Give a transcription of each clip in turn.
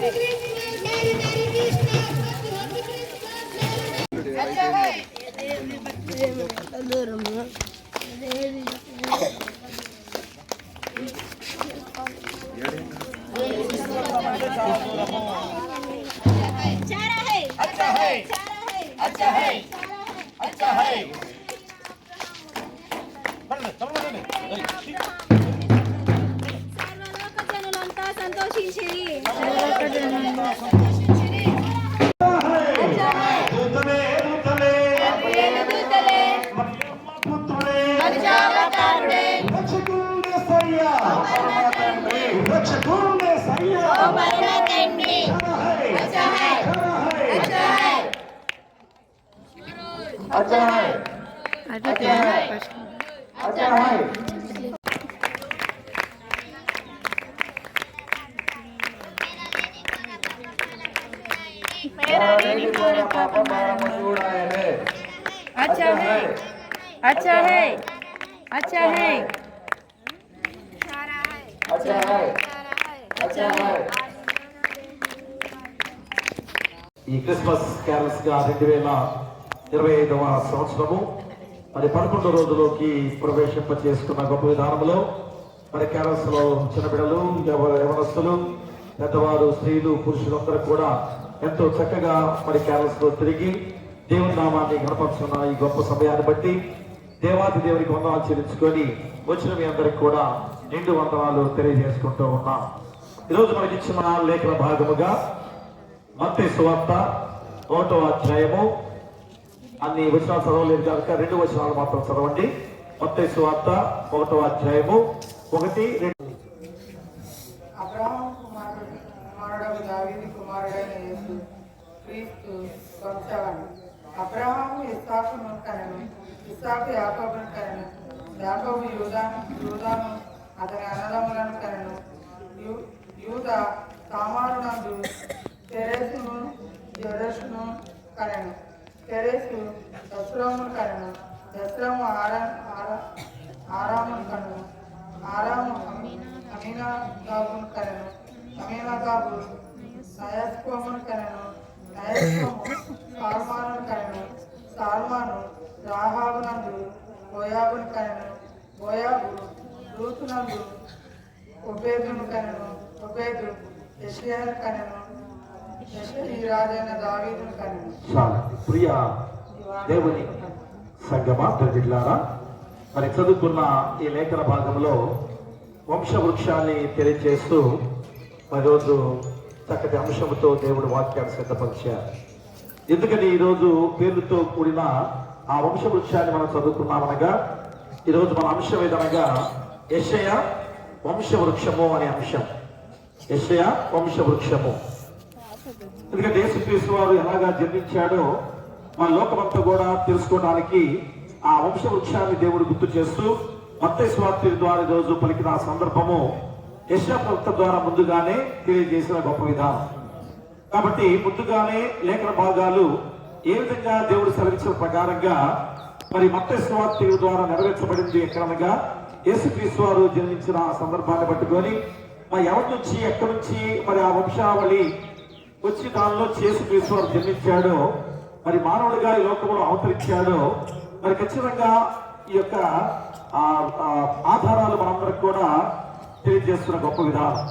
Hello, અચહાય અચહાય અચહાય अच्छा है अच्छा है अच्छा है अच्छा है अच्छा है ఈ క్రిస్మస్ క్యారల్స్ గా రెండు వేల ఇరవై ఐదవ సంవత్సరము. మరి పదకొండు రోజులోకి ప్రవేశింప చేసుకున్న గొప్ప విధానంలో మరి క్యారస్లో చిన్న చిన్నపిల్లలు యవనస్తులు పెద్దవారు స్త్రీలు పురుషులందరూ కూడా ఎంతో చక్కగా మరి క్యారస్లో తిరిగి దేవుని నామాన్ని గణపరుచున్న ఈ గొప్ప సమయాన్ని బట్టి దేవాది దేవునికి వందనాలు చెల్లించుకొని వచ్చిన మీ అందరికి కూడా నిండు వందనాలు తెలియజేసుకుంటూ ఉన్నాం. ఈరోజు మనకి ఇచ్చిన లేఖన భాగముగా మత్తే సువార్త ఒకటో అధ్యాయము అన్ని వచనాలు చదవలేదు కనుక రెండు వచనాలు మాత్రం చదవండి. మత్తే సువార్త ఒకటో అధ్యాయము. ఒకటి రెండు. అబ్రహాం కుమారుడు కుమారుడు దావీదు కుమారుడైన యేసు క్రీస్తు వంశవాణి అబ్రహాము ఇస్సాకును కనను ఇస్సాకు యాకోబును కనను యాకోబు యూదాను యూదాను అతని అన్నదమ్ములను కనను. యూ- యూద తామారునందు తెరేసును జరస్ను కనను. తెరేసు దశరాముని కను దశరాము ఆరా ఆరా ఆరాముని కను ఆరాము అమీనా గాబును కను అమీనా గాబు నయస్కోమును కను నయస్కోము సాల్మాను కను సాల్మాను రాహాబునందు బోయాబును కను బోయాబు రూతునందు ఉపేదును కను ఉపేదు యశ్యాను కనను చాలు ప్రియ దేవుని సంగమా ప్రజలారా మరి చదువుకున్న ఈ లేఖన భాగంలో వంశవృక్షాన్ని తెలియజేస్తూ మరి చక్కటి అంశంతో దేవుడు వాక్యాన్ని సిద్ధపరిచారు. ఎందుకని ఈరోజు పేరుతో కూడిన ఆ వంశవృక్షాన్ని మనం చదువుకున్నామనగా ఈరోజు మన అంశం ఏదనగా యశయ వంశవృక్షము అనే అంశం. యశయ వంశవృక్షము. ఎందుకంటే యేసుక్రీస్తు వారు ఎలాగా జన్మించాడో మన లోకమంతా కూడా తెలుసుకోవడానికి ఆ వంశ వృక్షాన్ని దేవుడు గుర్తు చేస్తూ మత్త స్వార్థి ద్వారా రోజు పలికిన ఆ సందర్భము యశాప్రవక్త ద్వారా ముందుగానే తెలియజేసిన గొప్ప విధానం. కాబట్టి ముందుగానే లేఖన భాగాలు ఏ విధంగా దేవుడు సెలవించిన ప్రకారంగా మరి మత్త స్వార్థి ద్వారా నెరవేర్చబడింది ఎక్కడనగా యేసుక్రీస్తు వారు జన్మించిన ఆ సందర్భాన్ని పట్టుకొని మరి ఎవరి నుంచి ఎక్కడి నుంచి మరి ఆ వంశావళి వచ్చి దానిలో చేసి వారు జన్మించాడో. మరి మానవుడిగా ఈ లోకంలో అవతరించాడో. మరి ఖచ్చితంగా ఈ యొక్క ఆధారాలు మనందరికి కూడా తెలియజేస్తున్న గొప్ప విధానం.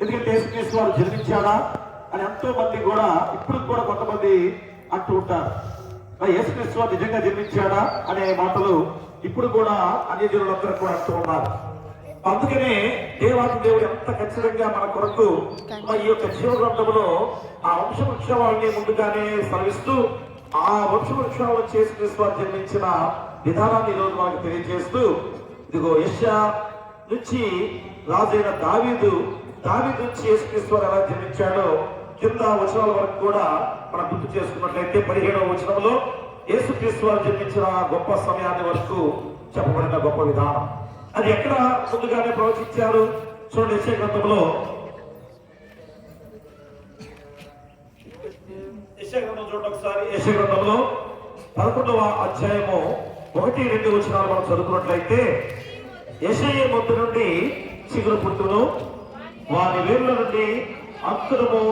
ఎందుకంటే యేసుక్రీస్తు వారు జన్మించాడా అని ఎంతో మంది కూడా ఇప్పుడు కూడా కొంతమంది అంటూ ఉంటారు. మరి యేసుక్రీస్తు వారు నిజంగా జన్మించాడా అనే మాటలు ఇప్పుడు కూడా అన్ని జనులందరూ కూడా అంటూ ఉన్నారు. అందుకనే దేవాది దేవుడు ఎంత ఖచ్చితంగా మన కొరకు ఈ యొక్క జీవ గ్రంథంలో ఆ వంశవృక్షాలని ముందుగానే సెలవిస్తూ ఆ వంశవృక్షాలను చేసి వారు జన్మించిన విధానాన్ని ఈ రోజు మనకు తెలియజేస్తూ ఇదిగో యశ నుంచి రాజైన దావీదు దావీదు నుంచి యేసుక్రీస్తు వారు ఎలా జన్మించాడో కింద వచనాల వరకు కూడా మనం గుర్తు చేసుకున్నట్లయితే పదిహేడవ వచనంలో యేసుక్రీస్తు వారు జన్మించిన గొప్ప సమయాన్ని వరకు చెప్పబడిన గొప్ప విధానం. అది ఎక్కడ ముందుగానే ప్రవచించారు? చూడండి యశ గ్రంథంలో. యెషయా గ్రంథం చూడండి ఒకసారి. యశ గ్రంథంలో పదకొండవ అధ్యాయము ఒకటి రెండు వచనాలు మనం చదువుకున్నట్లయితే యశయ మొద్దు నుండి చిగురు పుట్టును వారి వేర్ల నుండి అంకురము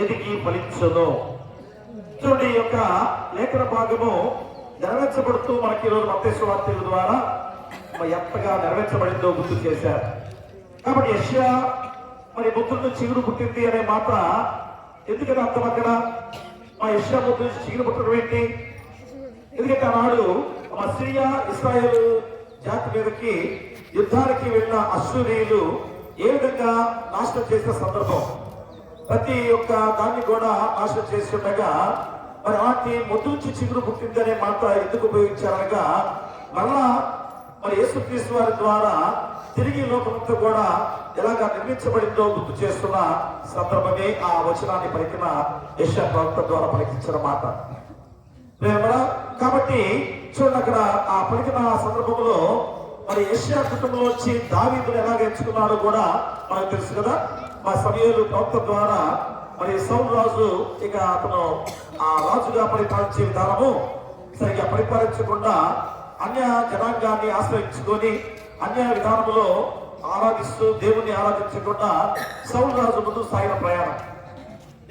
ఎదిగి ఫలించును. చూడండి ఈ యొక్క లేఖన భాగము నెరవేర్చబడుతూ మనకి ఈరోజు మతేశ్వార్తల ద్వారా మరి ఎంతగా నెరవేర్చబడిందో గుర్తు చేశారు. కాబట్టి యష్యా మరి ముద్దును చిగురు పుట్టింది అనే మాట ఎందుకని అర్థం అక్కడ? మా యష్యా ముద్దు నుంచి చిగురు పుట్టడం ఏంటి? ఎందుకంటే ఆనాడు మా సిరియా ఇస్రాయేల్ జాతి మీదకి యుద్ధానికి వెళ్ళిన అశ్వరీయులు ఏ విధంగా నాశనం చేసిన సందర్భం? ప్రతి ఒక్క దాన్ని కూడా నాశనం చేసి ఉండగా మరి వాటి ముద్దు నుంచి చిగురు పుట్టింది అనే మాట ఎందుకు ఉపయోగించారనగా మళ్ళా మరి యేసుక్రీస్తు వారి ద్వారా తిరిగి లోకమంతా కూడా ఎలాగా నిర్మించబడిందో గుర్తు చేస్తున్న సందర్భమే ఆ వచనాన్ని పలికిన యశ ప్రవక్త ద్వారా పలికించిన మాట. కాబట్టి చూడండి అక్కడ ఆ పలికిన సందర్భంలో మరి ఏషియా కుటుంబంలో వచ్చి దావీదులు ఎలా ఎంచుకున్నాడో కూడా మనకు తెలుసు కదా. మా సమయంలో ప్రవక్త ద్వారా మరి సౌన్ రాజు ఇక అతను ఆ రాజుగా పరిపాలించే విధానము సరిగా పరిపాలించకుండా అన్య జనాంగాన్ని ఆశ్రయించుకొని అన్య విధానంలో ఆరాధిస్తూ దేవుణ్ణి ఆరాధించకుండా సౌలు రాజు ముందు సాగిన ప్రయాణం.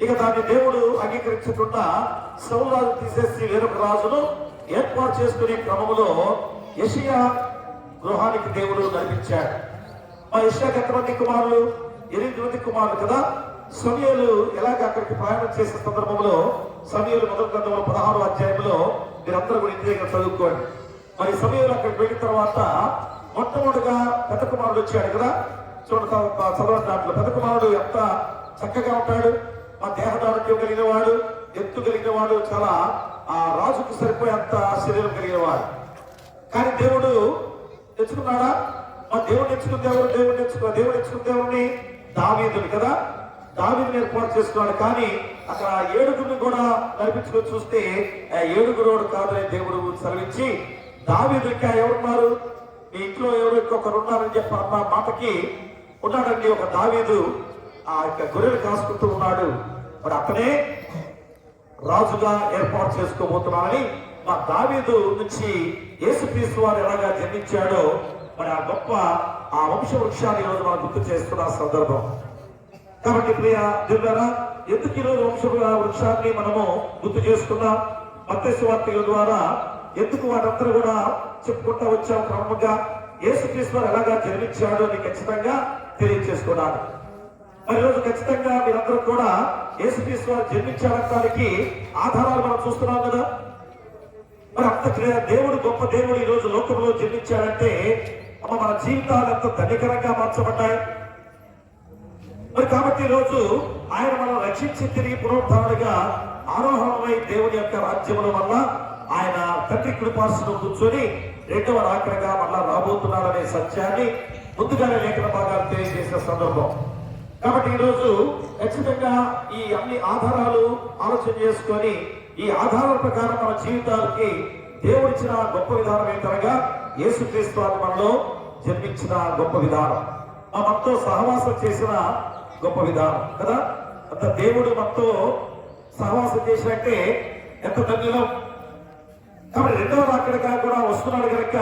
ఇక దాన్ని దేవుడు అంగీకరించకుండా సౌలు రాజు తీసేసి వేరొక రాజును ఏర్పాటు చేసుకునే క్రమంలో యషియా గృహానికి దేవుడు నడిపించాడు. మా యషియాకి ఎంతమంది కుమారులు? ఎనిమిది మంది కుమారులు కదా? సమయలు ఎలాగ అక్కడికి ప్రయాణం చేసే సందర్భంలో సమయలు మొదటి గ్రంథంలో పదహారు అధ్యాయంలో మీరందరూ కూడా ఇంటి దగ్గర చదువుకోండి. మరి సమయంలో అక్కడికి వెళ్ళిన తర్వాత మొట్టమొదటిగా పెద్ద కుమారుడు వచ్చాడు కదా. చూడండి చదవడం దాంట్లో. పెద్ద కుమారుడు ఎంత చక్కగా ఉంటాడు ఆ దేహదారుణ్యం కలిగిన వాడు ఎత్తు కలిగిన వాడు చాలా ఆ రాజుకు సరిపోయేంత శరీరం కలిగిన వాడు కానీ దేవుడు తెచ్చుకున్నాడా? మా దేవుడు తెచ్చుకున్న దేవుడు దేవుడు తెచ్చుకున్న దేవుడు తెచ్చుకున్న దేవుడిని దావీదుడు కదా. దావీదుని ఏర్పాటు చేసుకున్నాడు. కానీ అక్కడ ఏడుగురిని కూడా నడిపించుకొని చూస్తే ఆ ఏడుగురు వాడు కాదని దేవుడు సెలవించి దావీదుకి ఎవరున్నారు? మీ ఇంట్లో ఎవరు ఒకరు ఉన్నారని చెప్పి అన్న మాటకి ఉన్నాడండి ఒక దావీదు. ఆ యొక్క గొర్రెలు కాసుకుంటూ ఉన్నాడు. మరి అతనే రాజుగా ఏర్పాటు చేసుకోబోతున్నానని మా దావీదు నుంచి యేసుక్రీస్తు వారు ఎలాగా జన్మించాడో మరి ఆ గొప్ప ఆ వంశ వృక్షాన్ని ఈరోజు మనం గుర్తు చేస్తున్న సందర్భం. కాబట్టి ప్రియ దేవుడారా ఎందుకు ఈరోజు వంశ వృక్షాన్ని మనము గుర్తు చేసుకున్నాం మత్స్యవార్తల ద్వారా ఎందుకు వారందరూ కూడా చెప్పుకుంటూ వచ్చాం క్రమంగా? యేసుక్రీస్తు ఎలాగా జన్మించాడో అని ఖచ్చితంగా తెలియజేసుకున్నాను మరి రోజు ఖచ్చితంగా మీరందరూ కూడా యేసుక్రీస్తు వారు జన్మించాడటానికి ఆధారాలు మనం చూస్తున్నాం కదా? మరి అంత క్రియ- దేవుడు గొప్ప దేవుడు ఈ రోజు లోకంలో జన్మించాడంటే అమ్మ మన జీవితాలు ఎంత ధనికరంగా మార్చబడ్డాయి. మరి కాబట్టి రోజు ఆయన మనం రక్షించి తిరిగి పునరుద్ధరణగా ఆరోహణమై దేవుని యొక్క రాజ్యముల వల్ల ఆయన తండ్రి కృపాసులో కూర్చొని రెండవ రాకడగా మళ్ళా రాబోతున్నాడనే సత్యాన్ని ముందుగానే లేఖన భాగాలు తెలియజేసిన సందర్భం. కాబట్టి ఈ రోజు ఖచ్చితంగా ఈ అన్ని ఆధారాలు ఆలోచన చేసుకొని ఈ ఆధారాల ప్రకారం మన జీవితాలకి దేవుడిచ్చిన గొప్ప విధానం ఏంటనగా యేసుక్రీస్తు వారు మనలో జన్మించిన గొప్ప విధానం. ఆ మనతో సహవాసం చేసిన గొప్ప విధానం కదా? అంత దేవుడు మనతో సహవాసం చేసినట్టే ఎంత ధన్యులం కాబట్టి రెండవ రాకడగా కూడా వస్తున్నాడు కనుక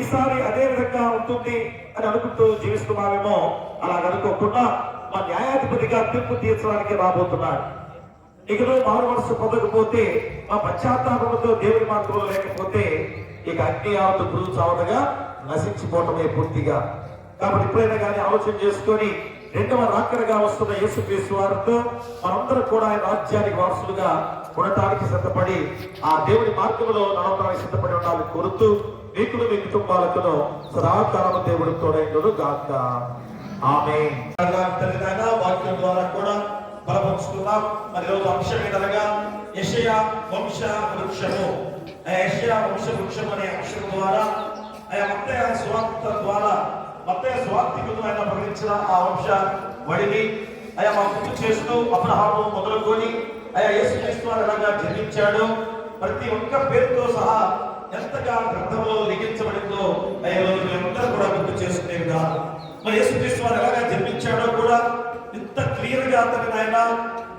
ఈసారి అదే విధంగా ఉంటుంది అని అనుకుంటూ జీవిస్తున్నామేమో అలా అనుకోకుండా మా న్యాయాధిపతిగా తీర్పు తీర్చడానికి రాబోతున్నాడు. ఇకను మారు మనసు పొందకపోతే మా పశ్చాత్తాపంతో దేవుడి మార్గంలో లేకపోతే ఇక అగ్ని ఆవత గురువు చావనగా నశించిపోవటమే పూర్తిగా. కాబట్టి ఎప్పుడైనా కానీ ఆలోచన చేసుకొని రెండవ రాకడగా వస్తున్న యేసుక్రీస్తు వారితో మనందరం కూడా ఆయన రాజ్యానికి వారసులుగా ఉండటానికి సిద్ధపడి ఆ దేవుని మార్గంలో నడవడానికి సిద్ధపడి ఉండాలని కోరుతూ మీకును మీ కుటుంబాలకును సదాకాలము దేవుడు తోడైండు గాక. ఆమె వాక్యం ద్వారా కూడా బలపరుచుకున్నాం మరి రోజు అంశం ఏదనగా యషయ వంశ వృక్షము. ఆ యషయ వంశ వృక్షం అనే అంశం ద్వారా ఆయా మత్తయ స్వార్థ ద్వారా మత్తయ్య స్వార్థికులు ఆయన ప్రకటించిన ఆ వంశ వడిని అయా మా గుర్తు చేస్తూ అబ్రహాము మొదలుకొని అయా యేసుక్రీస్తు ఎలాగా జన్మించాడు. ప్రతి ఒక్క పేరుతో సహా ఎంతగా గ్రంథంలో లిఖించబడిందో అయ్యా రోజు కూడా గుర్తు చేసుకునే విధానం. మరి యేసుక్రీస్తు వారు ఎలాగా జన్మించాడో కూడా ఇంత క్లియర్గా అతని ఆయన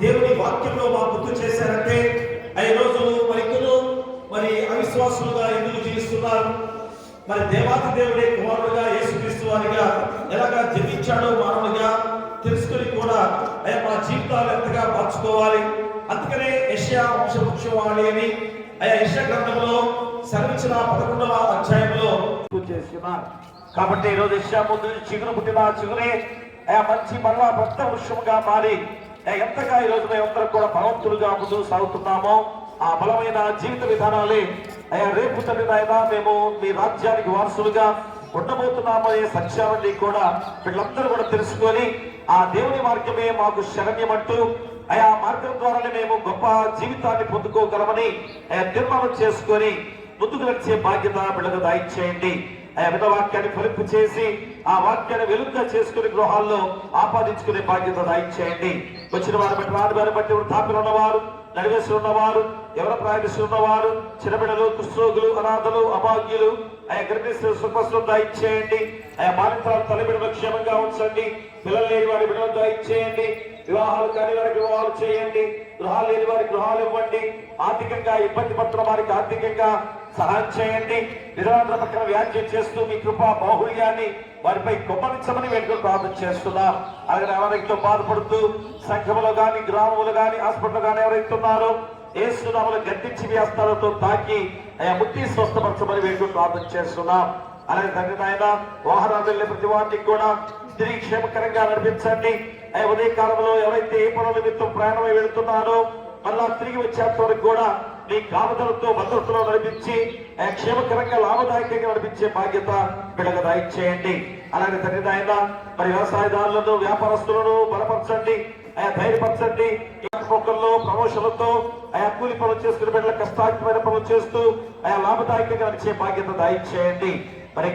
దేవుని వాక్యంలో మా గుర్తు చేశారంటే అయ్యే రోజు మరి మరి అవిశ్వాసులుగా ఎందుకు జీవిస్తున్నారు? మరి దేవాతి దేవుడే కుమారుడుగా యేసుక్రీస్తు వారిగా ఎలాగా జన్మించాడో మానవుడిగా తెలుసుకుని కూడా అయ్యా మా జీవితాలు ఎంతగా మార్చుకోవాలి. అందుకనే యష్యా వంశవృక్షవాణి అని అయ్యా యష్యా గ్రంథంలో సర్వించిన పదకొండవ అధ్యాయంలో చేస్తున్నారు. కాబట్టి ఈ రోజు యష్యా ముందు చిగురు పుట్టిన చిగురే అయ్యా మంచి మరలా భక్త వృక్షముగా మారి ఎంతగా ఈ రోజు మేమందరం కూడా భగవంతులుగా ముందు సాగుతున్నామో ఆ బలమైన జీవిత విధానాలే అయ్యా రేపు తండ్రి నాయన మేము మీ రాజ్యానికి వారసులుగా ఉండబోతున్నామనే సత్యాన్ని కూడా వీళ్ళందరూ కూడా తెలుసుకొని ఆ దేవుని మార్గమే మాకు శరణ్యమంటూ ఆయా మార్గం ద్వారానే మేము గొప్ప జీవితాన్ని పొందుకోగలమని అయా తీర్మానం చేసుకొని ముందుకు నడిచే బాధ్యత బిడ్డకు ఆయా ఆ వాక్యాన్ని ఫలింపు చేసి ఆ వాక్యాన్ని వెలుగుగా చేసుకుని గృహాల్లో ఆపాదించుకునే బాధ్యత దాయిచ్చేయండి. వచ్చిన వారు బట్టి రాని వారిని బట్టి వృద్ధాప్యులు ఉన్నవారు నడివేసి ఉన్నవారు ఎవరు ప్రయాణిస్తూ ఉన్నవారు చిన్నబిడ్డలు కుష్ఠరోగులు అనాథలు అభాగ్యులు ఆయా గర్భిస్తున్న సుఖస్వం దయచేయండి ఆయా బాలింతరాలు తల్లిబిడ్డలు క్షేమంగా ఉంచండి. పిల్లలు లేని వారి బిడ్డలు దయచేయండి వివాహాలు కాని వారికి వివాహాలు చేయండి. గృహాలు లేని వారికి గృహాలు ఇవ్వండి. ఆర్థికంగా ఇబ్బంది పడుతున్న వారికి ఆర్థికంగా సహాయం చేయండి. నిరంతర పక్కన వ్యాఖ్య చేస్తూ మీ కృపా బాహుళ్యాన్ని వారిపై గొప్పనించమని వేడుకలు ప్రార్థన చేస్తున్నాం. అలాగే ఎవరైతే బాధపడుతూ సంఘములో కానీ గ్రామంలో కానీ హాస్పిటల్ కానీ ఎవరైతే ఉన్నారో ఏసునామలు గద్దించి వ్యాస్తాలతో తాకి ఆయా ముట్టి స్వస్థపరచమని వేడుకలు ప్రార్థన చేస్తున్నాం. అలాగే తండ్రి నాయన వాహనాలు వెళ్ళే ప్రతి వారికి కూడా తిరిగి క్షేమకరంగా నడిపించండి. ఆ ఉదయ కాలంలో ఎవరైతే ఏ పనుల నిమిత్తం ప్రయాణమై వెళుతున్నారో మళ్ళా తిరిగి వచ్చేంత వరకు కూడా మీ కాపుదలతో భద్రతలో నడిపించి క్షేమకరంగా లాభదాయకంగా నడిపించే బాధ్యత బిడ్డగా దయచేయండి అలాగే తండ్రి నాయన మరి వ్యవసాయదారులను వ్యాపారస్తులను బలపరచండి. ఆయా ధైర్యపరచండి మొక్కల్లో ప్రమోషన్లతో ఆయా కూలి పనులు చేసుకునే బిడ్డల కష్టార్థమైన పనులు చేస్తూ ఆయా లాభదాయకంగా నడిచే బాధ్యత దాయించేయండి మరి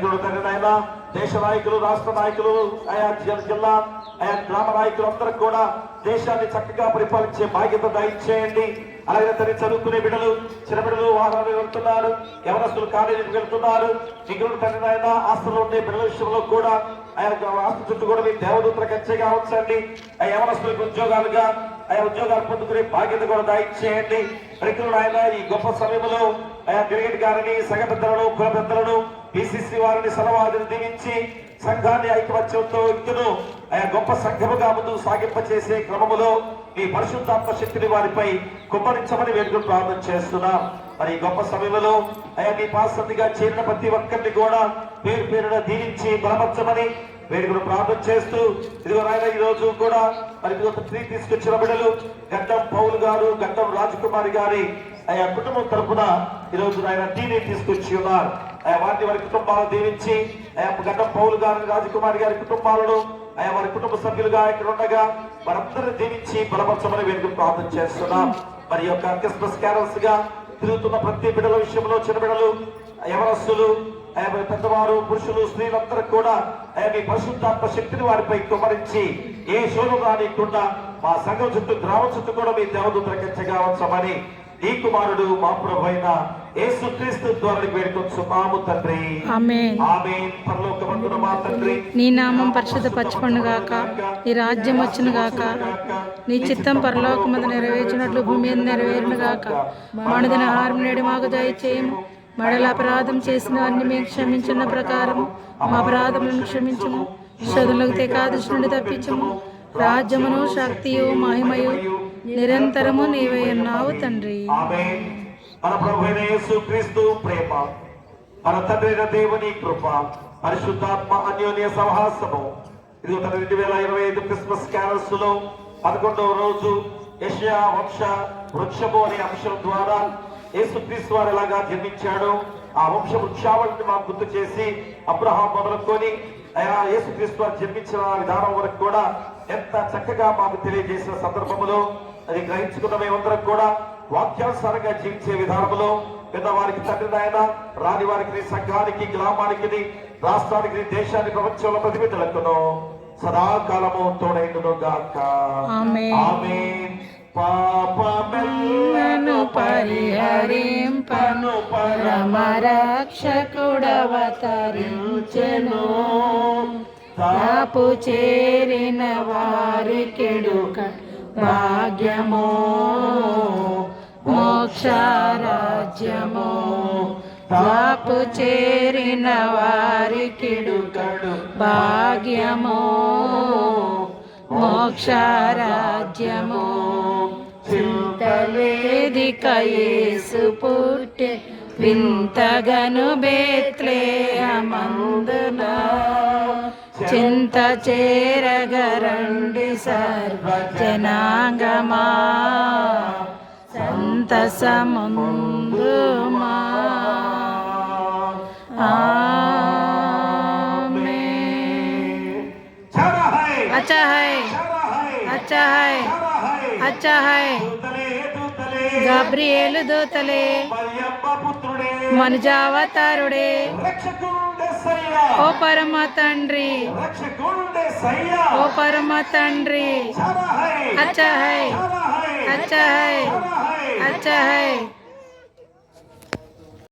ఆయన దేశ నాయకులు రాష్ట్ర నాయకులు ఆయా జిల్లా- ఆయా గ్రామ నాయకులు అందరూ కూడా దేశాన్ని చక్కగా పరిపాలించే బాధ్యత దాయించేయండి అలాగే తల్లి చదువుకునే బిడ్డలు చిన్న బిడ్డలు వాహనాలు వెళ్తున్నారు యవనస్తులు కాలేజీకి వెళ్తున్నారు. మిగిలిన తండ్రి నాయన ఆస్తులు ఉండే బిడ్డల విషయంలో కూడా ఆయన ఆస్తు చుట్టూ కూడా మీ దేవదూతల కచ్చగా ఉంచండి. ఆ యవనస్తులకు ఉద్యోగాలుగా ఆయా ఉద్యోగాలు పొందుకునే బాధ్యత కూడా దాయిచ్చేయండి. పరికరులు ఆయన ఈ గొప్ప సమయంలో ఆయా క్రికెట్ గారిని సగ పెద్దలను కుల పెద్దలను బీసీసీ వారిని సలవాదిని దీవించి సంఘాన్ని ఐకమత్యంతో వ్యక్తులు ఆయా గొప్ప సంఘముగా ముందు సాగింప చేసే క్రమములో మీ పరిశుద్ధాత్మ శక్తిని వారిపై కుమ్మరించమని వేడుకు ప్రార్థన చేస్తున్నాం. మరి గొప్ప సమయంలో ఆయా మీ పాసందిగా చేరిన ప్రతి ఒక్కరిని కూడా పేరు పేరున దీవించి బలపరచమని వేడుకను ప్రార్థన చేస్తూ ఇదిగో నాయన ఈ రోజు కూడా మరి స్త్రీ తీసుకొచ్చిన బిడ్డలు గడ్డం పౌలు గారు గడ్డం రాజకుమారి గారి ఆయా కుటుంబం తరపున ఈ రోజు ఆయన టీని తీసుకొచ్చి ఉన్నారు. ఆయా వారిని వారి కుటుంబాలను దీవించి ఆయా గడ్డం పౌలు గారి రాజకుమారి గారి కుటుంబాలను అయ్యా వారి కుటుంబ సభ్యులుగా ఇక్కడ ఉండగా వారందరిని దీవించి బలపరచమని వేడుకను ప్రార్థన చేస్తున్నాం. మరి యొక్క క్రిస్మస్ క్యారల్స్గా తిరుగుతున్న ప్రతి బిడ్డల విషయంలో చిన్న బిడ్డలు యవనస్తులు పెద్దవారు పురుషులు స్త్రీలందరూ కూడా ఆయా మీ పరిశుద్ధాత్మ శక్తిని వారిపై కుమరించి ఏ శోధం రానియకుండా మా సంఘం చుట్టూ గ్రామం చుట్టూ కూడా మీ దేవదూత కచ్చగా ఉంచమని ఈ కుమారుడు మా ప్రభు అయిన యేసు క్రీస్తు ద్వారా వేడుకొచ్చున్నాము తండ్రి. ఆమేన్. ఆమేన్. పరలోకమందున మా తండ్రి. నీ నామం పరిశుద్ధపరచబడును గాక. నీ రాజ్యం వచ్చును గాక. నీ చిత్తం పరలోకమందు నెరవేర్చినట్లు భూమి మీద నెరవేరును గాక. మణిదిన ఆహారం నేడు మాకు దయచేయము. మడల అపరాధం చేసిన వారిని మేము క్షమించిన ప్రకారం మా అపరాధములను క్షమించము. శోధులకు తెకాదశి నుండి తప్పించము. రాజ్యమును శక్తియు మహిమయు నిరంతరము నీవై ఉన్నావు తండ్రి. మన ప్రభు అయిన క్రీస్తు ప్రేమ మన తండ్రి దేవుని కృప పరిశుద్ధాత్మ అన్యోన్య సహవాసము. ఇది ఒక రెండు వేల ఇరవై ఐదు క్రిస్మస్ క్యారల్స్లో పదకొండవ రోజు యషయా వంశ వృక్షము అనే అంశం ద్వారా యేసు క్రీస్తు వారు ఎలాగా జన్మించాడు ఆ వంశ వృక్షావళిని మాకు గుర్తు చేసి అబ్రహాం మొదలుకొని అయా యేసు క్రీస్తు వారు జన్మించిన విధానం వరకు కూడా ఎంత చక్కగా మాకు తెలియజేసిన సందర్భంలో అది గ్రహించుకున్న మేమందరం కూడా వాక్యానుసారంగా జీవించే విధానంలో పెద్దవారికి తండ్రి నాయన రాని వారికి సంఘానికి గ్రామానికి రాష్ట్రానికి దేశాన్ని ప్రపంచంలో ప్రతి బిడ్డలకును సదాకాలము తోడైండును గాక పాపమెల్లను పరిహరింపను పరమ రక్షకుడవతరించెను తాపు చేరిన వారికెడుక భాగ్యమో మోక్షరాజ్యమో. తాపు చేరిన వారికెడుకడు భాగ్యమో మోక్షరాజ్యమో. చింతలేదిక యేసు పుట్టే వింతగను బేత్లే అమందునా చింత చేరగరండి సర్వజనాంగమా సంతసముందుమా आमीन। చరా హై अच्छा है చరా హై अच्छा है చరా హై अच्छा है దూతలే దూతలే గబ్రియేలు దూతలే మరియమ్మ పుత్రుడే మనుజావతారుడే రక్షకుండే సయ్యా ఓ పరమ తండ్రి. ఓ పరమ తండ్రి. అచ్చ హై అచ్చ హై అచ్చ హై